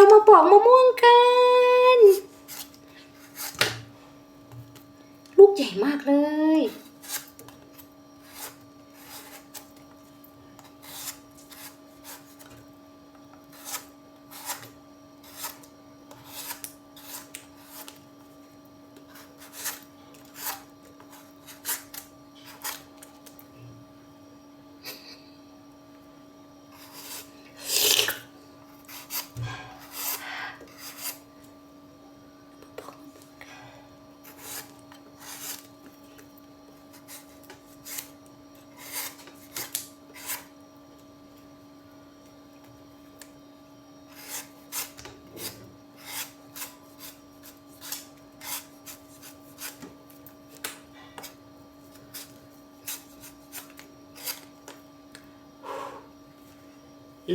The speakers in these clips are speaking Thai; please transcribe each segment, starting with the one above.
เรามาปอกมะม่วงกัน ลูกใหญ่มากเลย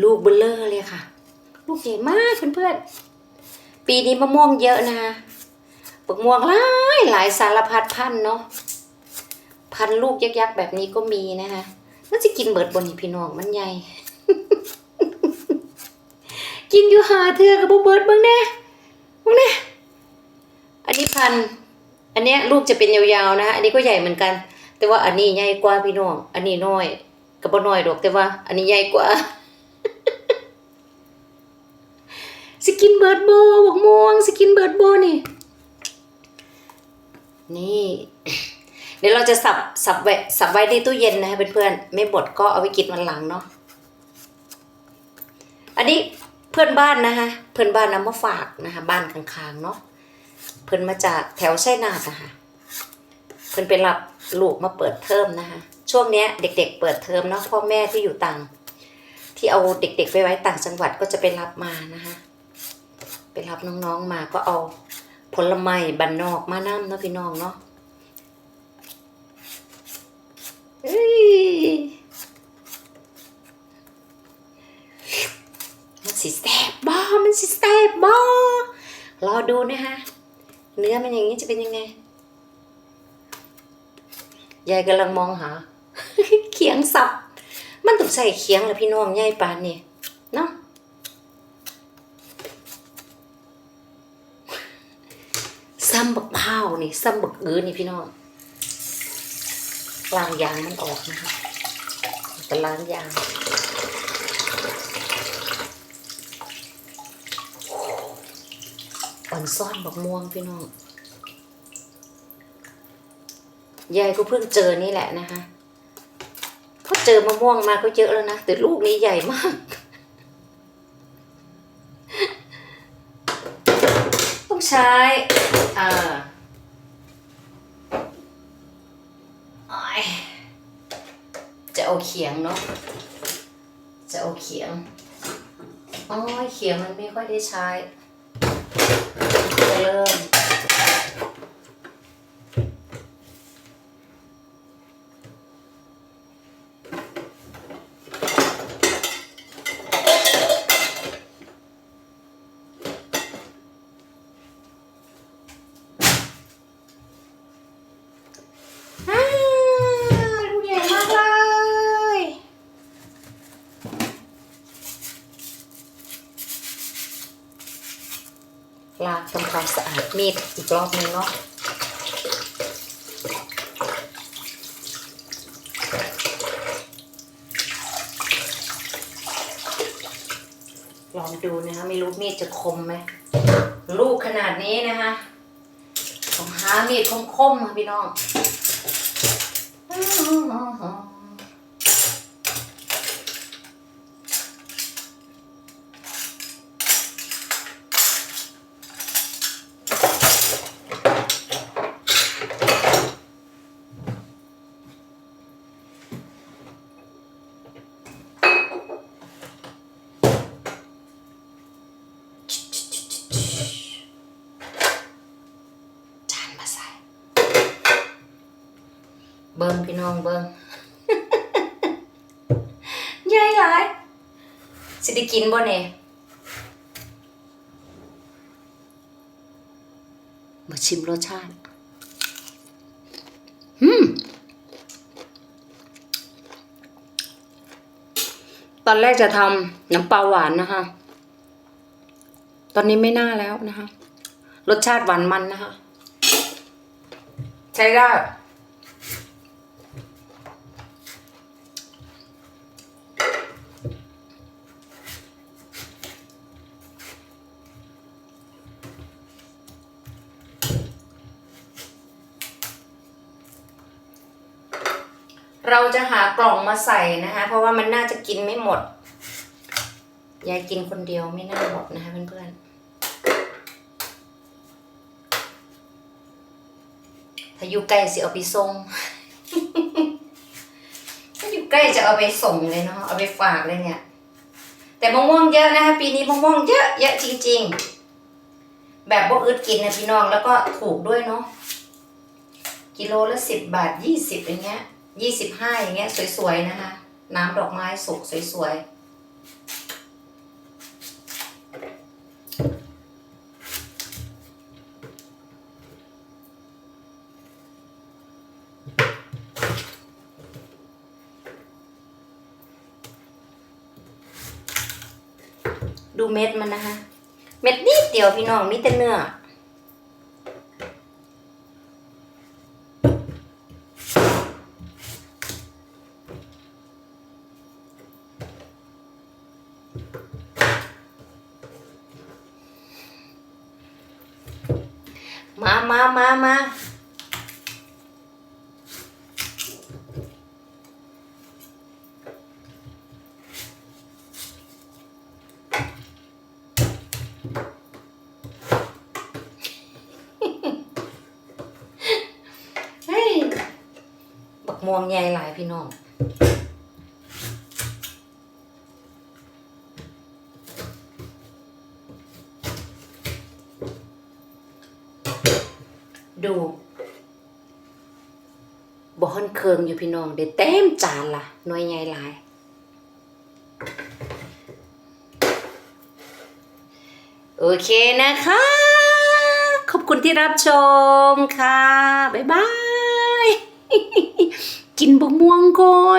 ลูกเบลเลอร์เลยค่ะ ลูกใหญ่มากเพื่อนๆ ปีนี้มะม่วงเยอะนะคะปกม่วงหลายหลายสารพัดพันเนาะ พันลูกยักษ์แบบนี้ก็มีนะคะมันจะกินเบิดบนนี่พี่น้องมันใหญ่ กินอยู่หาเถื่อกับบ่เบิดบ้างแน่บ้างแน่อันนี้พัน อันเนี้ยลูกจะเป็นยาวๆนะคะอันนี้ก็ใหญ่เหมือนกัน แต่ว่าอันนี้ใหญ่กว่าพี่น้อง อันนี้น้อยกับบน้อยดอกแต่ว่า อันนี้ใหญ่กว่า สกินเบิร์ดโบบอกม่วงสกินเบิร์ดโบนี่นี่ เดี๋ยวเราจะสับสับไว้สับไว้ในตู้เย็นนะคะเพื่อนๆไม่บดก็เอาไว้กินวันหลังเนาะอันนี้เพื่อนบ้านนะคะเพื่อนบ้านนำมาฝากนะคะบ้านข้างๆเนาะเพื่อนมาจากแถวชัยนาทนะคะเพื่อนไปรับลูกมาเปิดเทอมนะคะช่วงเนี้ยเด็ก ๆ เปิดเทอมเนาะพ่อแม่ที่อยู่ต่างที่เอาเด็ก ๆ ไปไว้ต่างจังหวัดก็จะไปรับมานะคะ ไปรับน้องๆมาก็เอาผลไม้บันนอกมานํเนาะพี่น้องเนาะเอ้ยมันสิแซ่บบ้มันสิแซ่บบ้รอดูนะคะเนื้อมันอย่างนี้จะเป็นยังไง ยายกำลังมองหา เขียงสับ มันต้องใส่เขียงแหละพี่น้องยายปานนี่เนาะ ซ้ำบักพร้านี่ซ้ำบักอื้อนี่พี่น้องล้างยางมันออกนะคะจะล้างยางอ่อนซ่อนบักม่วงพี่น้องยายก็เพิ่งเจอนี่แหละนะคะเพราะเจอมะม่วงมาก็เยอะแล้วนะแต่ลูกนี้ใหญ่มาก ต้อง ใช้อ่าอ้ายจะเอาเขียงเนาะ จะเอาเขียงอ๋อเขียงมันไม่ค่อยได้ใช้จะเริ่ม อ้าวลูกใหญ่มากเลย ล้างทำความสะอาดมีดอีกรอบนึงเนาะลองดูนะคะไม่รู้มีดจะคมไหมลูกขนาดนี้นะคะต้องหามีดคมๆค่ะพี่น้อง เบิ้งพี่น้องเบิ้งใหญ่หลายสิได้กินบ่เนี่ยมาชิมรสชาติอืมตอนแรกจะทำน้ำปลาหวานนะคะ ตอนนี้ไม่น่าแล้วนะคะ รสชาติหวานมันนะคะ ใช้ได้ เราจะหากล่องมาใส่นะคะ เพราะว่ามันน่าจะกินไม่หมด ยายกินคนเดียวไม่น่าหมดนะคะเพื่อนๆถ้าอยู่ใกล้สิเอาไปส่งถ้าอยู่ใกล้จะเอาไปส่งเลยเนาะเอาไปฝากเลยเนี่ย แต่มะม่วงเยอะนะคะปีนี้มะม่วงเยอะเยอะจริง ๆ แบบบ่อึดกินนะพี่น้องแล้วก็ถูกด้วยเนาะกิโลละสิบบาทยี่สิบอย่างเงี้ย ยี่สิบห้าอย่างเงี้ยสวยๆนะคะ น้ำดอกไม้สุกสวยๆดูเม็ดมันนะคะ เม็ดนิดเดียวพี่น้องมีแต่เนื้อ มามามามาเฮ้ยบักม่วงใหญ่หลายพี่น้อง ดูบ่อนเคิงอยู่พี่น้องเดี๋ยวเต็มจานล่ะหน่วยใหญ่หลาย โอเคนะคะ ขอบคุณที่รับชมค่ะ บ๊ายบาย กินบะม่วงก่อน